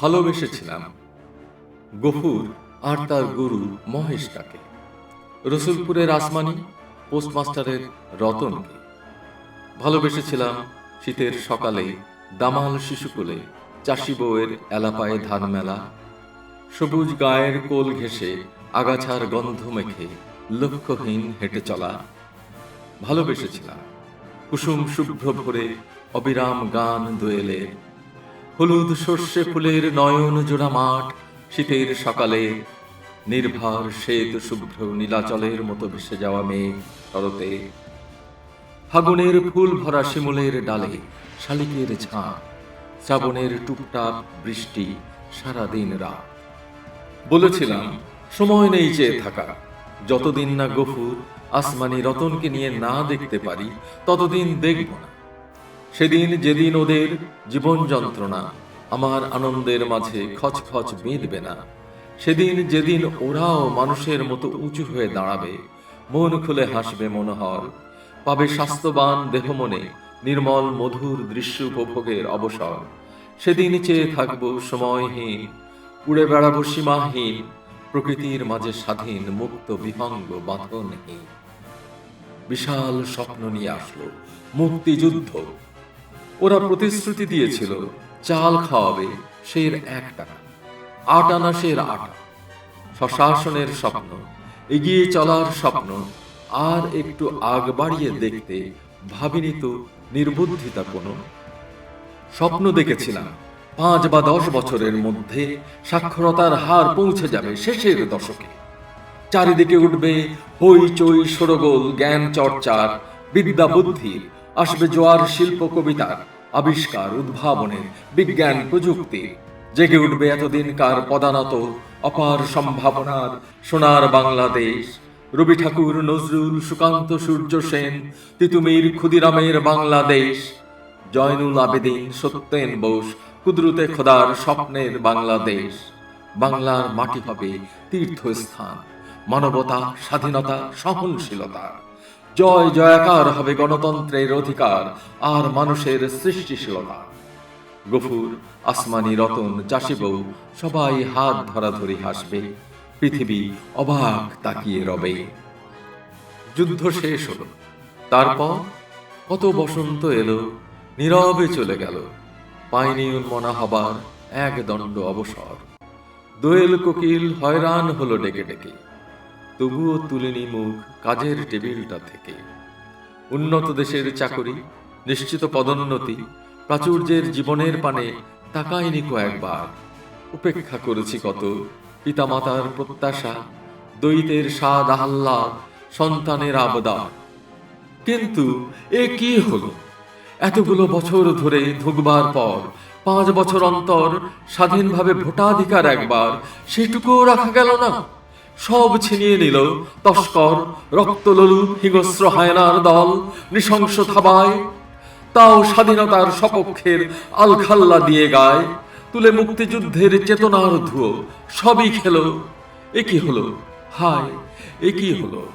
ভালোবেসেছিলাম। গফুর আর তার গুরু মহেশটাকে রসুলপুরের আসমানি, পোস্টমাস্টারের রতনকে। ভালোবেসেছিলাম শীতের সকালে দামাল শিশুকুলে চাষি বউয়ের এলাপায়ে ধান মেলা, সবুজ গায়ের কোল ঘেঁষে আগাছার গন্ধ মেখে লক্ষ্যহীন হেঁটে চলা। ভালোবেসেছিলাম। কুসুম শুভ্র ভরে অবিরাম গান দোয়েলে হলুদ সর্ষে ফুলের নয়ন জোড়া মাঠ, শীতের সকালে নির্ভর শ্বেত শুভ্র নীলাচলের মতো ভেসে যাওয়া মেঘ শরতে। ফাগুনের ফুল ভরা শিমুলের ডালে শালিকের ঝাঁ শ্রাবণের টুকটাক বৃষ্টি সারাদিন রাত। বলেছিলাম, সময় নেই চেয়ে থাকা। যতদিন না গফুর আসমানি রতনকে নিয়ে না দেখতে পারি, ততদিন দেখব না। সেদিন যেদিন ওদের জীবন যন্ত্রণা, আমার আনন্দের মাঝে খচখচ বেঁধবে না। সেদিন যেদিন ওরাও মানুষের মতো উঁচু হয়ে দাঁড়াবে, মন খুলে হাসবে মনোহর। পাবে স্বাস্থ্যবান দেহ মনে, নির্মল মধুর দৃশ্য উপভোগের অবসর। সেদিন চেয়ে থাকব সময়হীন, উড়ে বেড়াবো সীমাহীন, প্রকৃতির মাঝে স্বাধীন মুক্ত বিহঙ্গ বাঁধনহীন। বিশাল স্বপ্ন নিয়ে আসলো, মুক্তিযুদ্ধ। ওরা প্রতিশ্রুতি দিয়েছিল, চাল খাওয়াবে সের এক টাকা, আট আনা সের আটা স্বশাসনের স্বপ্ন, এগিয়ে চলার স্বপ্ন, আর একটু আগ বাড়িয়ে দেখতে ভাবিনি তো নির্বুদ্ধিতা কোনো। স্বপ্ন দেখেছিলাম, পাঁচ বা দশ বছরের মধ্যে সাক্ষরতার হার পৌঁছে যাবে শেষের দশকে। চারিদিকে উঠবে হইচই, সরগোল, জ্ঞান চর্চার, বিদ্যা বুদ্ধির আসবে জোয়ার শিল্প কবিতার আবিষ্কার উদ্ভাবনের বিজ্ঞান প্রযুক্তি। জেগে উঠবে এতদিনকার পদানত, অপার সম্ভাবনার সোনার বাংলাদেশ। রবি ঠাকুর, নজরুল, সুকান্ত, সূর্য সেন, তিতুমির, ক্ষুদিরামের বাংলাদেশ। জয়নুল আবেদিন, সত্যেন বোস, কুদরতে খোদার স্বপ্নের বাংলাদেশ। বাংলার মাটি হবে তীর্থস্থান, মানবতা, স্বাধীনতা, সহনশীলতা। জয় জয়াকার হবে গণতন্ত্রের অধিকার, আর মানুষের সৃষ্টিশীলতা। গফুর, আসমানি রতন, চাষি বউ, সবাই হাত ধরাধরি হাসবে, পৃথিবী অবাক তাকিয়ে রবে। যুদ্ধ শেষ হলো, তারপর কত বসন্ত এলো, নীরবে চলে গেল, পাইনি উন্মনা হবার এক দণ্ড অবসর। দোয়েল কোকিল হয়রান হলো ডেকে ডেকে। তবুও তুলিনি মুখ কাজের টেবিলটা থেকে। উন্নত দেশের চাকরি, নিশ্চিত পদোন্নতি, প্রাচুর্যের জীবনের পানে তাকায়নি কয়েকবার। উপেক্ষা করেছি কত পিতামাতার প্রত্যাশা দৈতের স্বাদ আহ্লাদ, সন্তানের আবদার। কিন্তু এ কি হলো? এতগুলো বছর ধরে ধুকবার পর, পাঁচ বছর অন্তর স্বাধীনভাবে ভোটাধিকার একবার, সেটুকুও রাখা গেল না? সব ছিনিয়ে নিল। তস্কর, রক্তললু, হিংস্র হায়নার দল নৃশংস থাবায়। তাও স্বাধীনতার সপক্ষের আলখাল্লা দিয়ে গায়। তুলে মুক্তিযুদ্ধের চেতনার ধুয়ো, সবই খেলো। একই হলো? হায় একই হলো?